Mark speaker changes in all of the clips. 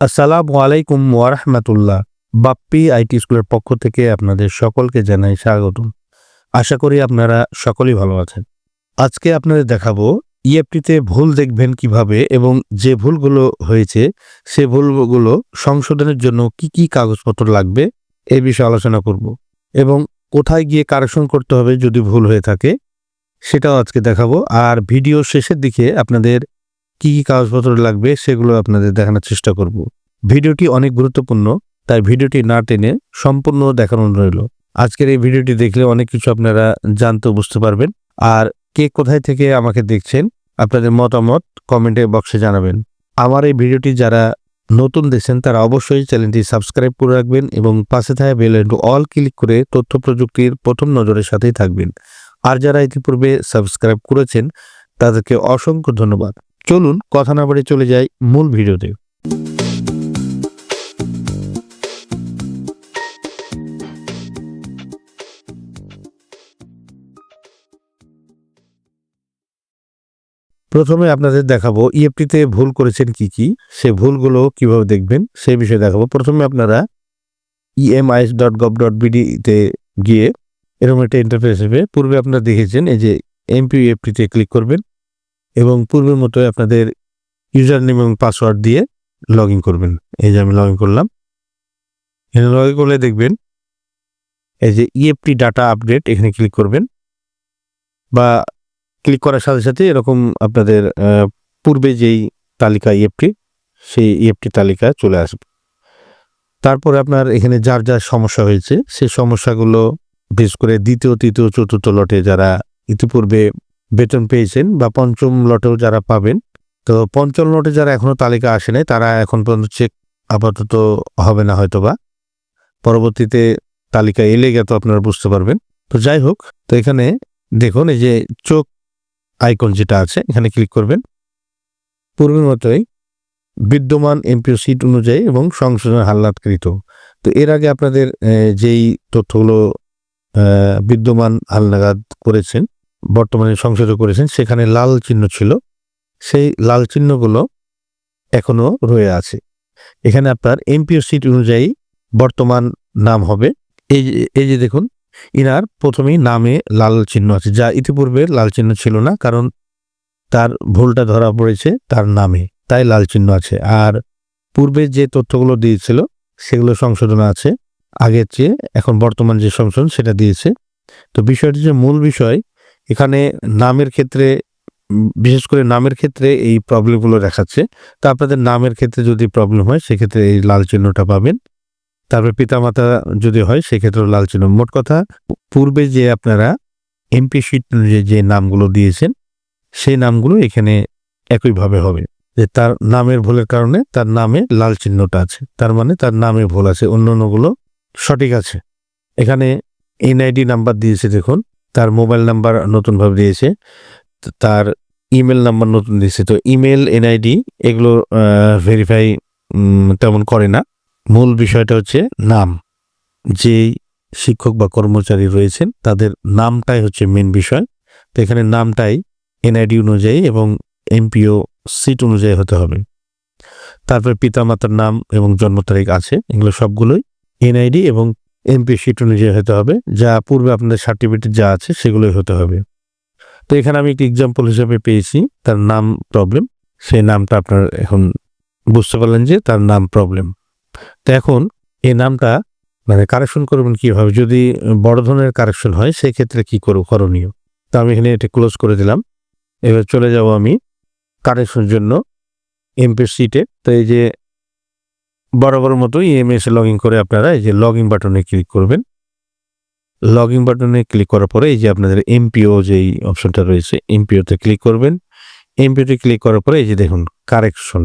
Speaker 1: আসসালামু আলাইকুম ওয়ারহমাতুল্লাহ। বাপ্পি আইটি স্কুলের পক্ষ থেকে আপনাদের সকলকে জানাই স্বাগতম। আশা করি আপনারা সকলেই ভালো আছেন। আজকে আপনাদের দেখাবো ইএফটিতে ভুল দেখবেন কীভাবে এবং যে ভুলগুলো হয়েছে, সে ভুলগুলো সংশোধনের জন্য কি কি কাগজপত্র লাগবে এ বিষয়ে আলোচনা করব এবং কোথায় গিয়ে কারেকশন করতে হবে যদি ভুল হয়ে থাকে, সেটাও আজকে দেখাবো। আর ভিডিও শেষের দিকে আপনাদের কি কি কাগজপত্র লাগবে সেগুলো আপনাদের দেখানোর চেষ্টা করব। ভিডিওটি অনেক গুরুত্বপূর্ণ, তাই ভিডিওটি না টেনে সম্পূর্ণ দেখানো রইল। আজকের এই ভিডিওটি দেখলে অনেক কিছু আপনারা জানতে বুঝতে পারবেন। আর কে কোথায় থেকে আমাকে দেখছেন, আপনাদের মতামত কমেন্টে বক্সে জানাবেন। আমার এই ভিডিওটি যারা নতুন দেখছেন, তারা অবশ্যই চ্যানেলটি সাবস্ক্রাইব করে রাখবেন এবং পাশে থাকা বেল অল ক্লিক করে তথ্য প্রযুক্তির প্রথম নজরের সাথেই থাকবেন। আর যারা ইতিপূর্বে সাবস্ক্রাইব করেছেন, তাদেরকে অসংখ্য ধন্যবাদ। চলুন কথা না বাড়ি চলে যাই মূল ভিডিওতে। প্রথমে আপনাদের দেখাবো ইএফটিতে ভুল করেছেন কি কি, সে ভুলগুলো কীভাবে দেখবেন সেই বিষয়ে দেখাবো। প্রথমে আপনারা E EMIS dot gov dot বিডিতে গিয়ে এরকম একটা ইন্টারফেস হবে পূর্বে আপনারা দেখেছেন এই যে এমপি ইএফটিতে ক্লিক করবেন। এবং পূর্বের মতোই আপনাদের ইউজার নেম এবং পাসওয়ার্ড দিয়ে লগ ইন করবেন। এই যে আমি লগ ইন করলাম। এখানে লগ ইন করলে দেখবেন, এই যে ইএফটি ডাটা আপডেট এখানে ক্লিক করবেন বা ক্লিক করার সাথে সাথে এরকম আপনাদের পূর্বে যেই তালিকা ইএফটি সেই ইএফটি তালিকা চলে আসবে। তারপরে আপনার এখানে যার যার সমস্যা হয়েছে সেই সমস্যাগুলো বিশেষ করে দ্বিতীয়, তৃতীয়, চতুর্থ লটে যারা ইতিপূর্বে বেতন পেয়েছেন বা পঞ্চম লটেও যারা পাবেন। তো পঞ্চম লটে যারা এখনও তালিকা আসে নাই, তারা এখন পর্যন্ত চেক আপাতত হবে না হয়তো বা পরবর্তীতে তালিকা এলে গেলে তো আপনারা বুঝতে পারবেন। তো যাই হোক, তো এখানে দেখুন, এই যে চোখ আইকন যেটা আছে, এখানে ক্লিক করবেন। পূর্বের মতোই বিদ্যমান এমপিও সিট অনুযায়ী এবং সংশোধন হালনাতকৃত। তো এর আগে আপনাদের যেই তথ্যগুলো বিদ্যমান হালনাগাদ করেছেন বর্তমানে সংশোধন করেছেন, সেখানে লাল চিহ্ন ছিল। সেই লাল চিহ্নগুলো এখনও রয়ে আছে। এখানে আপনার এমপিও সিট অনুযায়ী বর্তমান নাম হবে। এই এই যে দেখুন, ইনার প্রথমেই নামে লাল চিহ্ন আছে, যা ইতিপূর্বে লাল চিহ্ন ছিল না, কারণ তার ভুলটা ধরা পড়েছে তার নামে, তাই লাল চিহ্ন আছে। আর পূর্বে যে তথ্যগুলো দিয়েছিল, সেগুলো সংশোধন আছে। আগের চেয়ে এখন বর্তমান যে সংশোধন, সেটা দিয়েছে। তো বিষয়টি যে মূল বিষয় এখানে নামের ক্ষেত্রে, বিশেষ করে নামের ক্ষেত্রে এই প্রবলেমগুলো দেখাচ্ছে। তো আপনাদের নামের ক্ষেত্রে যদি প্রবলেম হয়, সেক্ষেত্রে এই লাল চিহ্নটা পাবেন। তারপরে পিতামাতা যদি হয় সেক্ষেত্রে লাল চিহ্ন। মোট কথা, পূর্বে যে আপনারা এমপি শিট অনুযায়ী যে নামগুলো দিয়েছেন, সেই নামগুলো এখানে একইভাবে হবে। যে তার নামের ভুলের কারণে তার নামে লাল চিহ্নটা আছে। তার মানে তার নামে ভুল আছে। অন্য অন্যগুলো সঠিক আছে। এখানে এনআইডি নাম্বার দিয়েছে, দেখুন। তার মোবাইল নাম্বার নতুনভাবে দিয়েছে তার ইমেল নাম্বার নতুন দিয়েছে। তো ইমেল, এনআইডি এগুলো ভেরিফাই তেমন করে না। মূল বিষয়টা হচ্ছে নাম। যেই শিক্ষক বা কর্মচারী রয়েছেন, তাদের নামটাই হচ্ছে মেন বিষয়। তো এখানে নামটাই এনআইডি অনুযায়ী এবং এমপিও সিট অনুযায়ী হতে হবে। তারপরে পিতামাতার নাম এবং জন্ম তারিখ আছে, এগুলো সবগুলোই এনআইডি এবং এমপি সিট অনুযায়ী হতে হবে। যা পূর্বে আপনাদের সার্টিফিকেট যা আছে সেগুলোই হতে হবে। তো এখানে আমি একটি এক্সাম্পল হিসেবে পেয়েছি। তার নাম প্রবলেম সেই নামটা আপনার এখন বুঝতে পারলেন যে তার নাম প্রবলেম তো এখন এই নামটা মানে কারেকশন করবেন কীভাবে? যদি বড় ধরনের কারেকশন হয়, সেক্ষেত্রে কি করব? করণীয়। তো আমি এখানে এটা ক্লোজ করে দিলাম। এবার চলে যাব আমি কারেকশনের জন্য এমপি সিটে তো এই যে বরাবর মতো ইএমএস লগ ইন করে আপনারা এই যে লগ ইন বাটনে ক্লিক করবেন। লগ ইন বাটনে ক্লিক করার পরে এই যে আপনাদের এমপিও যেই অপশনটা রয়েছে এমপিওতে ক্লিক করবেন। এমপিওতে ক্লিক করার পরে এই যে দেখুন কারেকশন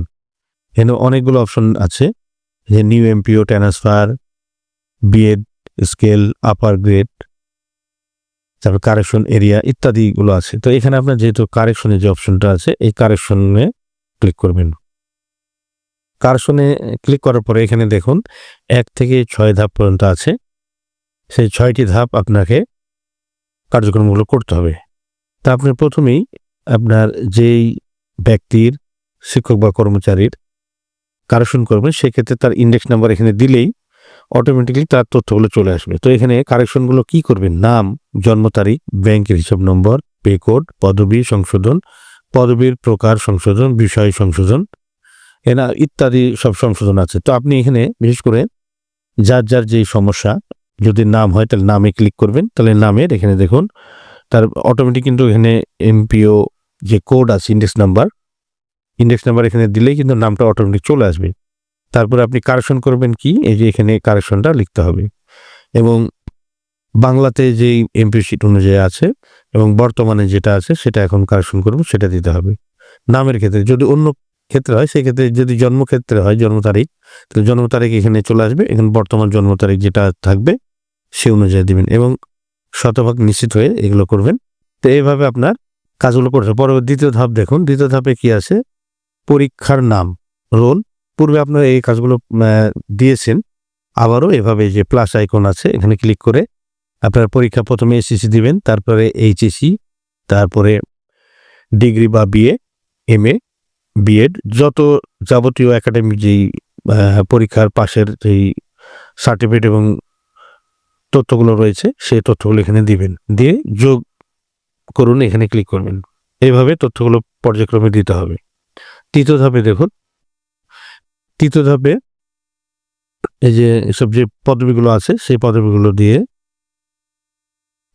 Speaker 1: এখানে অনেকগুলো অপশন আছে, যে new MPO transfer BEd scale upper grade তারপর কারেকশন এরিয়া ইত্যাদিগুলো আছে। তো এখানে আপনার যেহেতু কারেকশনের যে অপশনটা আছে, এই কারেকশনে ক্লিক করবেন। কারেকশনে ক্লিক করার পরে এখানে দেখুন, এক থেকে ছয় ধাপ পর্যন্ত আছে। সেই ছয়টি ধাপ আপনাকে কার্যক্রমগুলো করতে হবে। তা আপনি প্রথমেই আপনার যেই ব্যক্তির শিক্ষক বা কর্মচারীর কারেকশন করবেন, সেক্ষেত্রে তার ইন্ডেক্স নাম্বার এখানে দিলেই অটোমেটিকলি তার তথ্যগুলো চলে আসবে। তো এখানে কারেকশনগুলো কি করবেন? নাম, জন্ম তারিখ, ব্যাংকের হিসাব নম্বর পে কোড পদবি সংশোধন, পদবীর প্রকার সংশোধন, বিষয় সংশোধন। এনা ইত্যাদি সব সংশোধন আছে। তো আপনি এখানে বিশেষ করে যার যার যেই সমস্যা যদি নাম হয় তাহলে নামে ক্লিক করবেন। তাহলে নামের এখানে দেখুন, তার অটোমেটিক কিন্তু এখানে এমপিও যে কোড আছে ইন্ডেক্স নাম্বার ইন্ডেক্স নাম্বার এখানে দিলেই কিন্তু নামটা অটোমেটিক চলে আসবে। তারপরে আপনি কারেকশন করবেন কি? এই যে এখানে কারেকশনটা লিখতে হবে। এবং বাংলাতে যেই এমপি শিট অনুযায়ী আছে এবং বর্তমানে যেটা আছে সেটা এখন কারেকশন করবেন সেটা দিতে হবে। নামের ক্ষেত্রে যদি অন্য ক্ষেত্রে হয়, সেক্ষেত্রে যদি জন্মক্ষেত্রে হয়, জন্ম তারিখ, তাহলে জন্ম তারিখ এখানে চলে আসবে। এখানে বর্তমান জন্ম তারিখ যেটা থাকবে, সে অনুযায়ী দিবেন এবং শতভাগ নিশ্চিত হয়ে এগুলো করবেন। তো এইভাবে আপনার কাজগুলো হবে। পরবর্তী দ্বিতীয় ধাপ দেখুন। দ্বিতীয় ধাপে কি আছে? পরীক্ষার নাম, রোল। পূর্বে আপনারা এই কাজগুলো দিয়েছেন। আবারও এভাবে যে প্লাস আইকন আছে, এখানে ক্লিক করে আপনার পরীক্ষা প্রথমে এসএসসি দিবেন, তারপরে এইচএসসি তারপরে ডিগ্রি বা বিএ এম এ বিএড যত যাবতীয় একাডেমিক যেই পরীক্ষার পাশের যেই সার্টিফিকেট এবং তথ্যগুলো রয়েছে, সেই তথ্যগুলো এখানে দিবেন। দিয়ে যোগ করুন, এখানে ক্লিক করবেন। এইভাবে তথ্যগুলো পর্যায়ক্রমে দিতে হবে। তৃতীয় ধাপে দেখুন। তৃতীয় ধাপে এই যে এসব যে পদবিগুলো আছে, সেই পদবিগুলো দিয়ে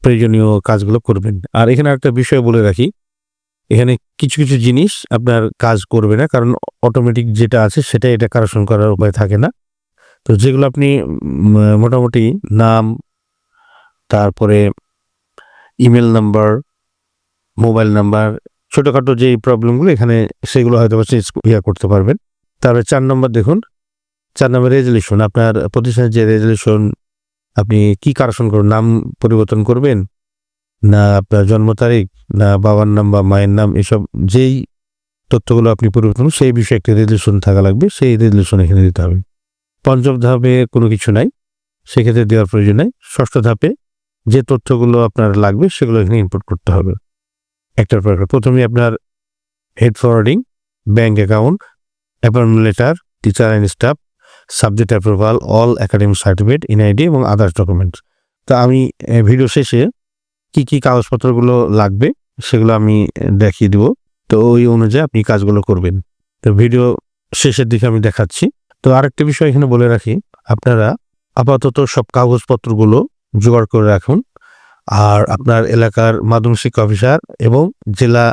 Speaker 1: প্রয়োজনীয় কাজগুলো করবেন। আর এখানে একটা বিষয় বলে রাখি। এখানে কিছু কিছু জিনিস আপনার কাজ করবে না, কারণ অটোমেটিক যেটা আছে সেটা এটা কারেকশন করার উপায় থাকে না। তো যেগুলো আপনি মোটামুটি নাম, তারপরে ইমেল নাম্বার মোবাইল নাম্বার ছোটোখাটো যে প্রবলেমগুলো এখানে সেগুলো হয়তো ইয়া করতে পারবেন। তারপরে চার নম্বর দেখুন, চার নম্বর রেজলিউশন আপনার প্রতিষ্ঠানের যে রেজলিউশন আপনি কি কারেকশন করবেন, নাম পরিবর্তন করবেন না আপনার জন্ম তারিখ, না বাবার নাম বা মায়ের নাম, এসব যেই তথ্যগুলো আপনি পরিবর্তন সেই বিষয়ে একটা রেজলিউশন থাকা লাগবে, সেই রেজলিউশন এখানে দিতে হবে। পঞ্চম ধাপে কোনো কিছু নাই, সেক্ষেত্রে দেওয়ার প্রয়োজন নাই। ষষ্ঠ ধাপে যে তথ্যগুলো আপনার লাগবে, সেগুলো এখানে ইনপুট করতে হবে। একটার পর প্রথমে আপনার head forwarding bank account appointment letter teacher and staff subject approval all academic certificate NID এবং আদার্স ডকুমেন্টস তো আমি ভিডিও শেষে কি কি কাগজপত্রগুলো লাগবে সেগুলো আমি দেখিয়ে দিব। তো ওই অনুযায়ী আপনি কাজগুলো করবেন। তো ভিডিও শেষের দিকে আমি দেখাচ্ছি। তো আরেকটা বিষয় এখানে বলে রাখি, আপনারা আপাতত সব কাগজপত্রগুলো জোগাড় করে রাখুন। আর আপনার এলাকার মাধ্যমিক শিক্ষা অফিসার এবং জেলা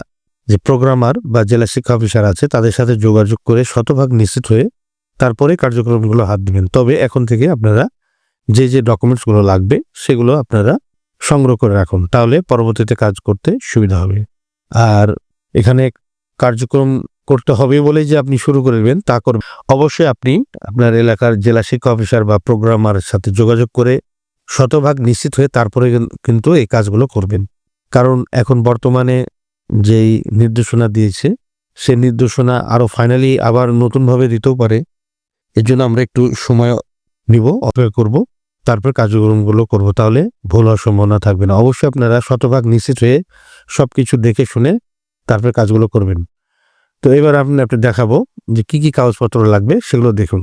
Speaker 1: যে প্রোগ্রামার বা জেলা শিক্ষা অফিসার আছে, তাদের সাথে যোগাযোগ করে শতভাগ নিশ্চিত হয়ে তারপরে কার্যক্রমগুলো হাত দিবেন। তবে এখন থেকে আপনারা যে যে ডকুমেন্টসগুলো লাগবে, সেগুলো আপনারা সংগ্রহ করে রাখুন, তাহলে পরবর্তীতে কাজ করতে সুবিধা হবে। আর এখানে কার্যক্রম করতে হবে বলে যে আপনি শুরু করবেন তা করবেন। অবশ্যই আপনি আপনার এলাকার জেলা শিক্ষা অফিসার বা প্রোগ্রামার সাথে যোগাযোগ করে শতভাগ নিশ্চিত হয়ে তারপরে কিন্তু এই কাজগুলো করবেন। কারণ এখন বর্তমানে যেই নির্দেশনা দিয়েছে সে নির্দেশনা আরও ফাইনালি আবার নতুনভাবে দিতেও পারে। এর জন্য আমরা একটু সময় নিব, অপেক্ষা করব। তারপর কার্যক্রমগুলো করব, তাহলে ভুল হওয়ার সম্ভাবনা থাকবে না। অবশ্যই আপনারা শতভাগ নিশ্চিত হয়ে সব কিছু দেখে শুনে তারপর কাজগুলো করবেন। তো এবার আপনি আপনি দেখাবো যে কি কি কাগজপত্র লাগবে, সেগুলো দেখুন।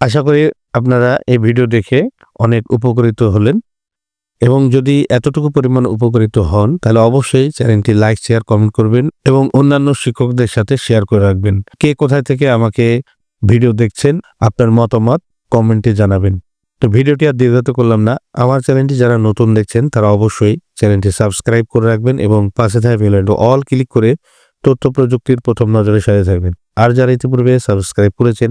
Speaker 1: আশা করি আপনারা এই ভিডিও দেখে অনেক উপকৃত হলেন। এবং যদি এতটুকু পরিমাণ উপকৃত হন, তাহলে অবশ্যই চ্যানেলটি লাইক, শেয়ার, কমেন্ট করবেন এবং অন্যান্য শিক্ষকদের সাথে শেয়ার করে রাখবেন। কে কোথায় থেকে আমাকে ভিডিও দেখছেন, আপনার মতামত কমেন্টে জানাবেন। তো ভিডিওটি আর দীর্ঘত করলাম না, আমার চ্যানেলটি যারা নতুন দেখছেন, তারা অবশ্যই চ্যানেলটি সাবস্ক্রাইব করে রাখবেন এবং পাশে থাকা বেল আইকন অল ক্লিক করে তথ্য প্রযুক্তির প্রথম নজরে সাথে থাকবেন। আর যারা ইতিপূর্বে সাবস্ক্রাইব করেছেন